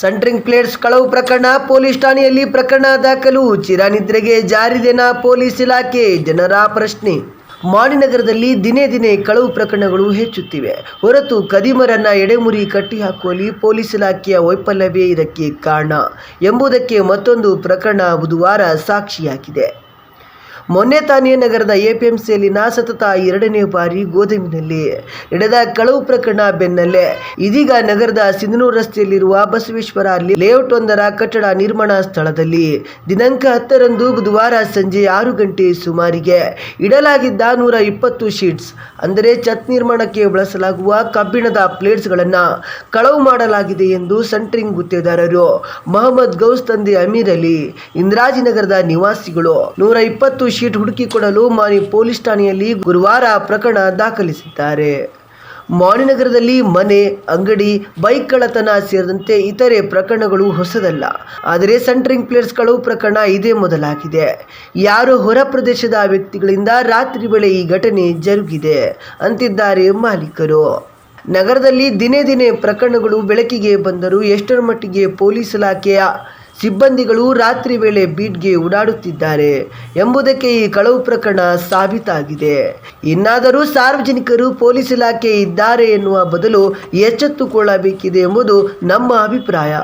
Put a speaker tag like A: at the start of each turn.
A: Centring plates ಕಳವು ಪ್ರಕರಣ, police ಠಾಣೆಯಲ್ಲಿ ಪ್ರಕರಣ ದಾಖಲು. ಚಿರನಿದ್ರೆಗೆ ಜಾರಿದೆನಾ ಪೊಲೀಸ್ ಇಲಾಖೆ? ಜನರ ಪ್ರಶ್ನೆ. ಮಾಣಿನಗರದಲ್ಲಿ ದಿನೇ ದಿನೇ ಕಳವು ಪ್ರಕರಣಗಳು ಹೆಚ್ಚುತ್ತಿವೆ. ಹೊರತು ಕದಿಮರನ್ನ ಎಡೆಮುರಿ ಕಟ್ಟಿಹಾಕುವಲ್ಲಿ ಪೊಲೀಸ್ ಇಲಾಖೆಯ ವೈಫಲ್ಯವೇ ಇದಕ್ಕೆ ಕಾರಣ ಎಂಬುದಕ್ಕೆ ಮತ್ತೊಂದು ಪ್ರಕರಣ ಬುಧವಾರ ಸಾಕ್ಷಿಯಾಗಿದೆ. ಮೊನ್ನೆ ತಾನೇ ನಗರದ ಎಪಿಎಂಸಿಯಲ್ಲಿನ ಸತತ ಎರಡನೇ ಬಾರಿ ಗೋದಾಮಿನಲ್ಲಿ ನಡೆದ ಕಳವು ಪ್ರಕರಣ ಬೆನ್ನಲ್ಲೇ ಇದೀಗ ನಗರದ ಸಿಂಧನೂರು ರಸ್ತೆಯಲ್ಲಿರುವ ಬಸವೇಶ್ವರ ಲೇಔಟ್ ಒಂದರ ಕಟ್ಟಡ ನಿರ್ಮಾಣ ಸ್ಥಳದಲ್ಲಿ ದಿನಾಂಕ ಹತ್ತರಂದು ಬುಧವಾರ ಸಂಜೆ ಆರು ಗಂಟೆ ಸುಮಾರಿಗೆ ಇಡಲಾಗಿದ್ದ ನೂರ ಇಪ್ಪತ್ತು ಶೀಟ್ಸ್, ಅಂದರೆ ಛತ್ ನಿರ್ಮಾಣಕ್ಕೆ ಬಳಸಲಾಗುವ ಕಬ್ಬಿಣದ ಪ್ಲೇಟ್ಸ್ಗಳನ್ನು ಕಳವು ಮಾಡಲಾಗಿದೆ ಎಂದು ಸೆಂಟ್ರಿಂಗ್ ಗುತ್ತಿಗೆದಾರರು ಮೊಹಮ್ಮದ್ ಗೌಸ್ ತಂದೆ ಅಮೀರ್ ಅಲಿ, ಇಂದ್ರಾಜಿನಗರದ ನಿವಾಸಿಗಳು, ನೂರ ಇಪ್ಪತ್ತು ಶೀಟ್ ಹುಡುಕಿಕೊಡಲು ಮಾನಿ ಪೊಲೀಸ್ ಠಾಣೆಯಲ್ಲಿ ಗುರುವಾರ ಪ್ರಕರಣ ದಾಖಲಿಸಿದ್ದಾರೆ. ಮಾಣಿನಗರದಲ್ಲಿ ಮನೆ, ಅಂಗಡಿ, ಬೈಕ್ ಕಳ್ಳತನ ಸೇರಿದಂತೆ ಇತರೆ ಪ್ರಕರಣಗಳು ಹೊಸದಲ್ಲ. ಆದರೆ ಸೆಂಟ್ರಿಂಗ್ ಕಳವು ಪ್ರಕರಣ ಇದೇ ಮೊದಲಾಗಿದೆ. ಯಾರು ಹೊರ ಪ್ರದೇಶದ ವ್ಯಕ್ತಿಗಳಿಂದ ರಾತ್ರಿ ವೇಳೆ ಈ ಘಟನೆ ಜರುಗಿದೆ ಅಂತಿದ್ದಾರೆ ಮಾಲೀಕರು. ನಗರದಲ್ಲಿ ದಿನೇ ದಿನೇ ಪ್ರಕರಣಗಳು ಬೆಳಕಿಗೆ ಬಂದರೂ ಎಷ್ಟರ ಮಟ್ಟಿಗೆ ಪೊಲೀಸ್ ಇಲಾಖೆಯ ಸಿಬ್ಬಂದಿಗಳು ರಾತ್ರಿ ವೇಳೆ ಬೀಟ್ಗೆ ಓಡಾಡುತ್ತಿದ್ದಾರೆ ಎಂಬುದಕ್ಕೆ ಈ ಕಳವು ಪ್ರಕರಣ ಸಾಬೀತಾಗಿದೆ. ಇನ್ನಾದರೂ ಸಾರ್ವಜನಿಕರು ಪೊಲೀಸ್ ಇಲಾಖೆ ಇದ್ದಾರೆ ಎನ್ನುವ ಬದಲು ಎಚ್ಚೆತ್ತುಕೊಳ್ಳಬೇಕಿದೆ ಎಂಬುದು ನಮ್ಮ ಅಭಿಪ್ರಾಯ.